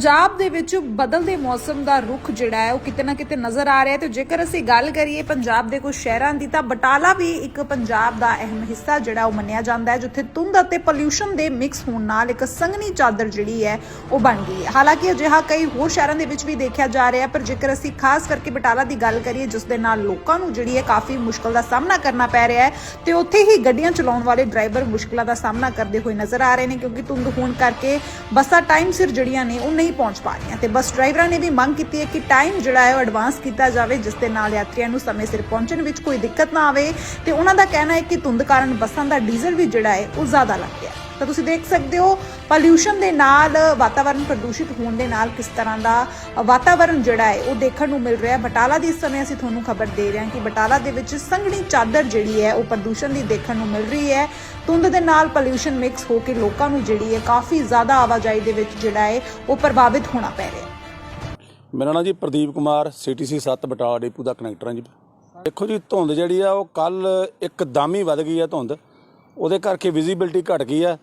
ਪੰਜਾਬ ਦੇ ਵਿੱਚ ਬਦਲਦੇ ਮੌਸਮ ਦਾ ਰੁਖ ਜਿਹੜਾ ਹੈ, ਉਹ ਕਿਤੇ ਨਾ ਕਿਤੇ ਨਜ਼ਰ ਆ ਰਿਹਾ ਹੈ। ਤੇ ਜੇਕਰ ਅਸੀਂ ਗੱਲ ਕਰੀਏ ਪੰਜਾਬ ਦੇ ਕੁਝ ਸ਼ਹਿਰਾਂ ਦੀ, ਤਾਂ ਬਟਾਲਾ ਵੀ ਇੱਕ ਪੰਜਾਬ ਦਾ ਅਹਿਮ ਹਿੱਸਾ ਜਿਹੜਾ ਉਹ ਮੰਨਿਆ ਜਾਂਦਾ ਹੈ, ਜਿੱਥੇ ਧੁੰਦ ਅਤੇ ਪੋਲਿਊਸ਼ਨ ਦੇ ਮਿਕਸ ਹੋਣ ਨਾਲ ਇੱਕ ਸੰਘਣੀ ਚਾਦਰ ਜਿਹੜੀ ਹੈ, ਉਹ ਬਣ ਗਈ ਹੈ। ਹਾਲਾਂਕਿ ਅਜਿਹਾ ਕਈ ਹੋਰ ਸ਼ਹਿਰਾਂ ਦੇ ਵਿੱਚ ਵੀ ਦੇਖਿਆ ਜਾ ਰਿਹਾ ਪਰ ਜੇਕਰ ਅਸੀਂ ਖਾਸ ਕਰਕੇ ਬਟਾਲਾ ਦੀ ਗੱਲ ਕਰੀਏ, ਜਿਸ ਦੇ ਨਾਲ ਲੋਕਾਂ ਨੂੰ ਜਿਹੜੀ ਹੈ ਕਾਫੀ ਮੁਸ਼ਕਲ ਦਾ ਸਾਹਮਣਾ ਕਰਨਾ ਪੈ ਰਿਹਾ ਹੈ, ਤੇ ਉੱਥੇ ਹੀ ਗੱਡੀਆਂ ਚਲਾਉਣ ਵਾਲੇ ਡਰਾਈਵਰ ਮੁਸ਼ਕਲਾਂ ਦਾ ਸਾਹਮਣਾ ਕਰਦੇ ਹੋਏ ਨਜ਼ਰ ਆ ਰਹੇ ਨੇ, ਕਿਉਂਕਿ ਧੁੰਦ ਹੋਣ ਕਰਕੇ ਬੱਸਾਂ ਟਾਈਮ ਸਿਰ ਜਿਹੜੀਆਂ ਨੇ, ਉਹ ਨਹੀਂ ਪਹੁੰਚ ਪਾ ਰਹੀਆਂ ਤੇ ਬੱਸ ਡਰਾਈਵਰਾਂ ਨੇ ਵੀ ਮੰਗ ਕੀਤੀ ਹੈ ਕਿ ਟਾਈਮ ਜਿਹੜਾ ਹੈ ਉਹ ਐਡਵਾਂਸ ਕੀਤਾ ਜਾਵੇ, ਜਿਸ ਦੇ ਨਾਲ ਯਾਤਰੀਆਂ ਨੂੰ ਸਮੇਂ ਸਿਰ ਪਹੁੰਚਣ ਵਿੱਚ ਕੋਈ ਦਿੱਕਤ ਨਾ ਆਵੇ ਤੇ ਉਹਨਾਂ ਦਾ ਕਹਿਣਾ ਹੈ ਕਿ ਧੁੰਦ ਕਾਰਨ ਬੱਸਾਂ ਦਾ ਡੀਜ਼ਲ ਵੀ ਜਿਹੜਾ ਹੈ ਉਹ ਜ਼ਿਆਦਾ ਲੱਗ ਗਿਆ। ਤਾਂ ਤੁਸੀਂ ਦੇਖ ਸਕਦੇ ਹੋ ਪੋਲਿਊਸ਼ਨ ਦੇ ਨਾਲ ਵਾਤਾਵਰਣ ਪ੍ਰਦੂਸ਼ਿਤ ਹੋਣ ਦੇ ਨਾਲ ਕਿਸ ਤਰ੍ਹਾਂ ਦਾ ਵਾਤਾਵਰਣ ਜਿਹੜਾ ਹੈ, ਉਹ ਦੇਖਣ ਨੂੰ ਮਿਲ ਰਿਹਾ ਹੈ। ਬਟਾਲਾ ਦੀ ਇਸ ਸਮੇਂ ਅਸੀਂ ਤੁਹਾਨੂੰ ਖਬਰ ਦੇ ਰਹੇ ਹਾਂ ਕਿ ਬਟਾਲਾ ਦੇ ਵਿੱਚ ਸੰਘਣੀ ਚਾਦਰ ਜਿਹੜੀ ਹੈ, ਉਹ ਪ੍ਰਦੂਸ਼ਣ ਦੀ ਦੇਖਣ ਨੂੰ ਮਿਲ ਰਹੀ ਹੈ। ਧੁੰਦ ਦੇ ਨਾਲ ਪੋਲਿਊਸ਼ਨ ਮਿਕਸ ਹੋ ਕੇ ਲੋਕਾਂ ਨੂੰ ਜਿਹੜੀ ਹੈ, ਕਾਫੀ ਜ਼ਿਆਦਾ ਆਵਾਜਾਈ ਦੇ ਵਿੱਚ ਜਿਹੜਾ ਹੈ, ਉਹ ਪ੍ਰਭਾਵਿਤ ਹੋਣਾ ਪੈ ਰਿਹਾ ਮੇਰਾ ਨਾਮ ਜੀ ਪ੍ਰਦੀਪ ਕੁਮਾਰ ਸੀਟੀਸੀ 7 ਬਟਾਲਾ ਡਿਪੂ ਦਾ ਕਨੈਕਟਰ ਹਾਂ ਜੀ। ਦੇਖੋ ਜੀ, ਧੁੰਦ ਜਿਹੜੀ ਆ, ਉਹ ਕੱਲ ਇੱਕਦਮ ਹੀ ਵੱਧ ਗਈ ਆ ਧੁੰਦ। ਉਹਦੇ ਕਰਕੇ ਵਿਜ਼ਿਬਿਲਟੀ ਘਟ ਗਈ ਆ।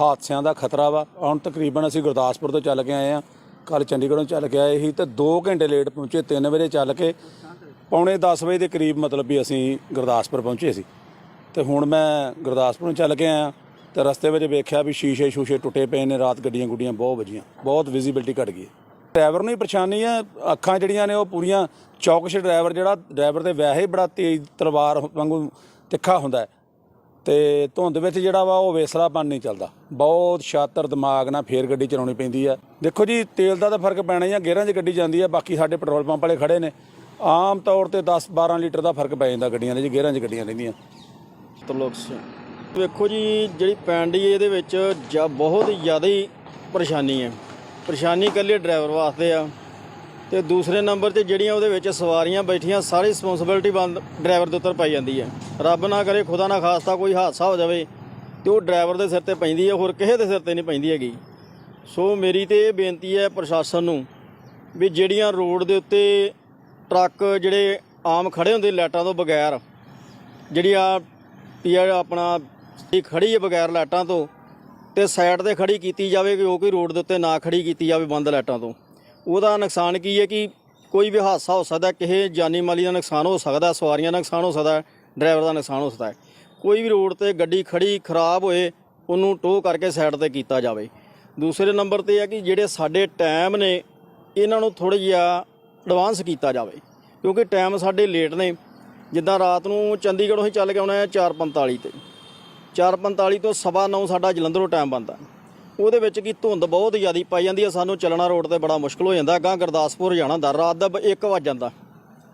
ਹਾਦਸਿਆਂ ਦਾ ਖਤਰਾ ਵਾ। ਹੁਣ ਤਕਰੀਬਨ ਅਸੀਂ ਗੁਰਦਾਸਪੁਰ ਤੋਂ ਚੱਲ ਕੇ ਆਏ ਆ ਕੱਲ ਚੰਡੀਗੜ੍ਹੋਂ ਚੱਲ ਕੇ ਆਏ ਸੀ ਤੇ 2 ਘੰਟੇ ਲੇਟ ਪਹੁੰਚੇ 3 ਵਜੇ ਚੱਲ ਕੇ। ਪੌਣੇ 10 ਵਜੇ ਦੇ ਕਰੀਬ ਮਤਲਬ ਵੀ ਅਸੀਂ ਗੁਰਦਾਸਪੁਰ ਪਹੁੰਚੇ ਸੀ। ਤੇ ਹੁਣ ਮੈਂ ਗੁਰਦਾਸਪੁਰੋਂ ਚੱਲ ਕੇ ਆਇਆ ਤੇ ਰਸਤੇ ਵਿੱਚ ਵੇਖਿਆ ਵੀ ਸ਼ੀਸ਼ੇ ਸ਼ੂਸ਼ੇ ਟੁੱਟੇ ਪਏ ਨੇ, ਰਾਤ ਗੱਡੀਆਂ ਗੁੱਡੀਆਂ ਬਹੁਤ ਵੱਜੀਆਂ। ਬਹੁਤ ਵਿਜ਼ਿਬਿਲਟੀ ਘਟ ਗਈ। ਡਰਾਈਵਰ ਨੂੰ ਹੀ ਪਰੇਸ਼ਾਨੀ ਆ, ਅੱਖਾਂ ਜਿਹੜੀਆਂ ਨੇ ਉਹ ਪੂਰੀਆਂ ਚੌਕਸ਼ ਡਰਾਈਵਰ ਜਿਹੜਾ, ਡਰਾਈਵਰ ਤੇ ਵੈਸੇ ਹੀ ਬੜਾ ਤੇਜ਼ ਤਲਵਾਰ ਵਾਂਗੂ ਤਿੱਖਾ ਹੁੰਦਾ ਤੇ ਧੁੰਦ ਵਿੱਚ ਜਿਹੜਾ ਵਾ ਉਹ ਵੇਸਲਾਪਨ ਨਹੀਂ ਚੱਲਦਾ। ਬਹੁਤ ਸ਼ਾਤਰ ਦਿਮਾਗ ਨਾਲ ਫੇਰ ਗੱਡੀ ਚਲਾਉਣੀ ਪੈਂਦੀ ਆ। ਦੇਖੋ ਜੀ, ਤੇਲ ਦਾ ਤਾਂ ਫ਼ਰਕ ਪੈਣਾ ਹੀ ਆ, ਗੇਅਰਾਂ 'ਚ ਗੱਡੀ ਜਾਂਦੀ ਆ, ਬਾਕੀ ਸਾਡੇ ਪੈਟਰੋਲ ਪੰਪ ਵਾਲੇ ਖੜੇ ਨੇ। ਆਮ ਤੌਰ ਤੇ 10 12 ਲੀਟਰ ਦਾ ਫ਼ਰਕ ਪੈ ਜਾਂਦਾ ਗੱਡੀਆਂ ਦੇ, ਜੀ ਗੇਅਰਾਂ 'ਚ ਗੱਡੀਆਂ ਰਹਿੰਦੀਆਂ। ਤਰਲੋਕ ਸਿੰਘ ਵੇਖੋ ਜੀ, ਜਿਹੜੀ ਪੈਂਡੀ ਇਹਦੇ ਵਿੱਚ ਜਾਂ ਬਹੁਤ ਜ਼ਿਆਦਾ ਹੀ ਪਰੇਸ਼ਾਨੀ ਹੈ ਪਰੇਸ਼ਾਨੀ ਇਕੱਲੇ ਡਰਾਈਵਰ ਵਾਸਤੇ ਆ। ਤੇ ਦੂਸਰੇ ਨੰਬਰ ਤੇ ਜਿਹੜੀਆਂ ਉਹਦੇ ਵਿੱਚ ਸਵਾਰੀਆਂ ਬੈਠੀਆਂ, ਸਾਰੀ ਰਿਸਪੌਂਸਿਬਿਲਟੀ ਬੰਦ ਡਰਾਈਵਰ ਦੇ ਉੱਤੇ ਪਾਈ ਜਾਂਦੀ ਹੈ। ਰੱਬ ਨਾ ਕਰੇ, ਖੁਦਾ ਨਾ ਖਾਸਤਾ ਕੋਈ ਹਾਦਸਾ ਹੋ ਜਾਵੇ ਤੇ ਉਹ ਡਰਾਈਵਰ ਦੇ ਸਿਰ ਤੇ ਪੈਂਦੀ ਹੈ, ਹੋਰ ਕਿਸੇ ਦੇ ਸਿਰ ਤੇ ਨਹੀਂ ਪੈਂਦੀ ਹੈਗੀ। ਸੋ ਮੇਰੀ ਤੇ ਇਹ ਬੇਨਤੀ ਹੈ ਪ੍ਰਸ਼ਾਸਨ ਨੂੰ ਵੀ ਜਿਹੜੀਆਂ ਰੋਡ ਦੇ ਉੱਤੇ ਟਰੱਕ ਜਿਹੜੇ ਆਮ ਖੜੇ ਹੁੰਦੇ ਲਾਈਟਾਂ ਤੋਂ ਬਗੈਰ, ਜਿਹੜੀ ਆ ਪੀਆ ਆਪਣਾ ਇਹ ਖੜੀ ਹੈ ਬਗੈਰ ਲਾਈਟਾਂ ਤੋਂ ਤੇ ਸਾਈਡ ਤੇ ਖੜੀ ਕੀਤੀ ਜਾਵੇ ਕਿ ਉਹ ਕੋਈ ਰੋਡ ਦੇ ਉੱਤੇ ਨਾ ਖੜੀ ਕੀਤੀ ਜਾਵੇ ਬੰਦ ਲਾਈਟਾਂ ਤੋਂ। ਉਹਦਾ ਨੁਕਸਾਨ ਕੀ ਹੈ ਕਿ ਕੋਈ ਵੀ ਹਾਦਸਾ ਹੋ ਸਕਦਾ ਕਿਸੇ ਜਾਨੀ ਮਾਲੀ ਦਾ ਨੁਕਸਾਨ ਹੋ ਸਕਦਾ ਸਵਾਰੀਆਂ ਦਾ ਨੁਕਸਾਨ ਹੋ ਸਕਦਾ ਡਰਾਈਵਰ ਦਾ ਨੁਕਸਾਨ ਹੋ ਸਕਦਾ ਹੈ। ਕੋਈ ਵੀ ਰੋਡ ਤੇ ਗੱਡੀ ਖੜੀ ਖਰਾਬ ਹੋਏ, ਉਹਨੂੰ ਟੋ ਕਰਕੇ ਸਾਈਡ ਤੇ ਕੀਤਾ ਜਾਵੇ। ਦੂਸਰੇ ਨੰਬਰ ਤੇ ਹੈ ਕਿ ਜਿਹੜੇ ਸਾਡੇ ਟਾਈਮ ਨੇ, ਇਹਨਾਂ ਨੂੰ ਥੋੜਾ ਜਿਹਾ ਐਡਵਾਂਸ ਕੀਤਾ ਜਾਵੇ, ਕਿਉਂਕਿ ਟਾਈਮ ਸਾਡੇ ਲੇਟ ਨੇ। ਜਿੱਦਾਂ ਰਾਤ ਨੂੰ ਚੰਡੀਗੜ੍ਹੋਂ ਹੀ ਚੱਲ ਕੇ ਆਉਣਾ ਹੈ 4:45 ਤੇ। 4:45 ਤੋਂ ਸਵਾ ਨੌ ਸਾਡਾ ਜਲੰਧਰੋਂ ਟਾਈਮ ਬਣਦਾ। ਉਹਦੇ ਵਿੱਚ ਕੀ ਧੁੰਦ ਬਹੁਤ ਜ਼ਿਆਦਾ ਪਾਈ ਜਾਂਦੀ ਹੈ, ਸਾਨੂੰ ਚੱਲਣਾ ਰੋਡ ਤੇ ਬੜਾ ਮੁਸ਼ਕਲ ਹੋ ਜਾਂਦਾ। ਗਾਂ ਗੁਰਦਾਸਪੁਰ ਜਾਣਾ ਹੁੰਦਾ, ਰਾਤ ਦਾ 1 ਵਜ ਜਾਂਦਾ।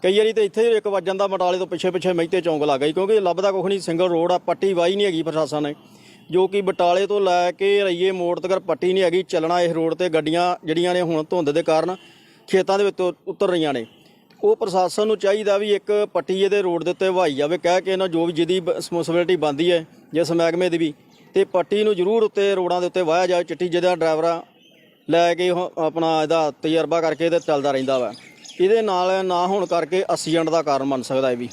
ਕਈ ਵਾਰੀ ਤੇ ਇੱਥੇ 1 ਵਜ ਜਾਂਦਾ ਬਟਾਲੇ ਤੋਂ ਪਿੱਛੇ ਪਿੱਛੇ ਮਹਿਤੇ ਚੌਂਕ ਲੱਗ ਗਈ, ਕਿਉਂਕਿ ਲੱਭਦਾ ਕੁਖ ਨਹੀਂ ਸਿੰਗਲ ਰੋਡ ਆ, ਪੱਟੀ ਵਾਈ ਨਹੀਂ ਹੈਗੀ ਪ੍ਰਸ਼ਾਸਨ ਨੇ। ਜੋ ਕਿ ਬਟਾਲੇ ਤੋਂ ਲੈ ਕੇ ਰਈਏ ਮੋੜ ਤੱਕ ਪੱਟੀ ਨਹੀਂ ਹੈਗੀ, ਚੱਲਣਾ ਇਸ ਰੋਡ ਤੇ ਗੱਡੀਆਂ ਜਿਹੜੀਆਂ ਨੇ ਹੁਣ ਧੁੰਦ ਦੇ ਕਾਰਨ ਖੇਤਾਂ ਦੇ ਵਿੱਚ ਉਤਰ ਰਹੀਆਂ ਨੇ। ਉਹ ਪ੍ਰਸ਼ਾਸਨ ਨੂੰ ਚਾਹੀਦਾ ਵੀ ਇੱਕ ਪੱਟੀ ਇਹਦੇ ਰੋਡ ਦੇ ਉੱਤੇ ਵਹਾਈ ਜਾਵੇ, ਕਹਿ ਕੇ ਇਹਨਾਂ ਜੋ ਵੀ ਜਿਹਦੀ ਰਿਸਪੌਂਸਿਬਿਲਟੀ ਬਣਦੀ ਹੈ, ਜਿਸ ਮਹਿਕਮੇ ਦੀ ਵੀ। ਤੇ ਪੱਟੀ ਨੂੰ ਜ਼ਰੂਰ ਉੱਤੇ ਰੋਡਾਂ ਦੇ ਉੱਤੇ ਵਾਹਿਆ ਜਾਵੇ ਚਿੱਟੀ ਜਿਹਦਾ ਡਰਾਈਵਰ ਲੈ ਕੇ ਉਹ ਆਪਣਾ ਇਹਦਾ ਤਜਰਬਾ ਕਰਕੇ ਤੇ ਚੱਲਦਾ ਰਹਿੰਦਾ ਵਾ। ਇਹਦੇ ਨਾਲ ਨਾ ਹੋਣ ਕਰਕੇ ਐਕਸੀਡੈਂਟ ਦਾ ਕਾਰਨ ਬਣ ਸਕਦਾ ਇਹ ਵੀ।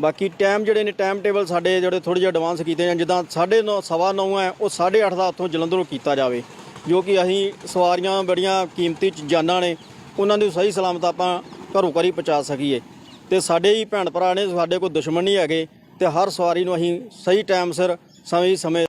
ਬਾਕੀ ਟਾਈਮ ਜਿਹੜੇ ਨੇ ਟਾਈਮ ਟੇਬਲ ਸਾਡੇ ਜਿਹੜੇ ਥੋੜੇ ਜਿਹਾ ਐਡਵਾਂਸ ਕੀਤੇ ਜਾਣ, ਜਿੱਦਾਂ 9:30 ਸਵਾ ਨੌ ਹੈ, ਉਹ 8:30 ਦਾ ਉੱਥੋਂ ਜਲੰਧਰੋਂ ਕੀਤਾ ਜਾਵੇ, ਜੋ ਕਿ ਅਸੀਂ ਸਵਾਰੀਆਂ ਬੜੀਆਂ ਕੀਮਤੀ ਜਾਨਾਂ ਨੇ, ਉਹਨਾਂ ਨੂੰ ਸਹੀ ਸਲਾਮਤ ਆਪਾਂ ਘਰੋਂ ਘਰੀ ਪਹੁੰਚਾ ਸਕੀਏ। ਤੇ ਸਾਡੇ ਹੀ ਭੈਣ ਭਰਾ ਨੇ, ਸਾਡੇ ਕੋਈ ਦੁਸ਼ਮਣ ਨਹੀਂ ਹੈਗੇ, ਤੇ ਹਰ ਸਵਾਰੀ ਨੂੰ ਅਸੀਂ ਸਹੀ ਟਾਈਮ ਸਿਰ, ਸਮੇਂ ਸਮੇਂ